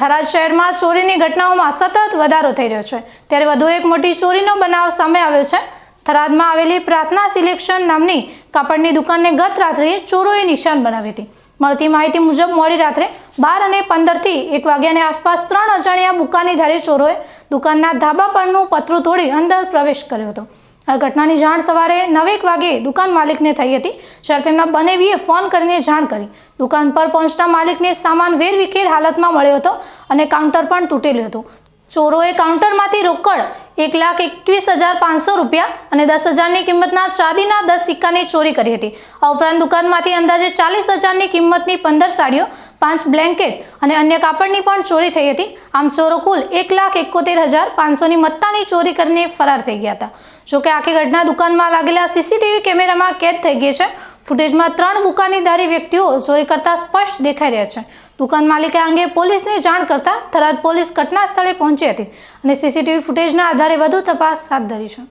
થરાદ શહેરમાં ચોરીની ઘટનાઓમાં સતત વધારો થઈ રહ્યો છે. ત્યારે વધુ એક મોટી ચોરીનો બનાવ સામે આવ્યો છે. થરાદમાં આવેલી પ્રાર્થના સિલેક્શન નામની કાપડની દુકાનને ગત રાત્રે ચોરોએ નિશાન બનાવી હતી. મળતી માહિતી મુજબ મોડી રાત્રે બાર અને પંદરથી એક વાગ્યાની આસપાસ ત્રણ અજાણ્યા બુકાનીધારી ચોરોએ દુકાનના ધાબા પરનું પતરું તોડી અંદર પ્રવેશ કર્યો હતો. આ ઘટનાની જાણ સવારે નવેક વાગે દુકાન માલિકને થઈ હતી, જ્યારે તેમના બનેવીએ ફોન કરીને જાણ કરી. દુકાન પર પહોંચતા માલિકને સામાન વેરવિખેર હાલતમાં મળ્યો હતો અને કાઉન્ટર પણ તૂટેલું હતું. ચોરોએ કાઉન્ટરમાંથી રોકડ એક લાખ એકવીસ હજાર પાંચસો રૂપિયા અને દસ હજારની કિંમતના ચાંદીના દસ સિક્કાની ચોરી કરી હતી. આ ઉપરાંત દુકાનમાંથી અંદાજે ચાલીસ હજારની કિંમતની પંદર સાડીઓ પાંચ બ્લેન્કેટ અને અન્ય કાપડની પણ ચોરી થઈ હતી. આમ ચોરો કુલ એક લાખ એકોતેર હજાર પાંચસોની મત્તાની ચોરી કરીને ફરાર થઈ ગયા હતા. જોકે આખી ઘટના દુકાનમાં લાગેલા સીસીટીવી કેમેરામાં કેદ થઈ ગઈ છે. ફૂટેજમાં ત્રણ બુકાનીધારી વ્યક્તિઓ ચોરી કરતા સ્પષ્ટ દેખાઈ રહ્યા છે. દુકાન માલિકે અંગે પોલીસને જાણ કરતા થરાદ પોલીસ ઘટના સ્થળે પહોંચી હતી અને સીસીટીવી ફૂટેજના આધારે વધુ તપાસ હાથ ધરી છે.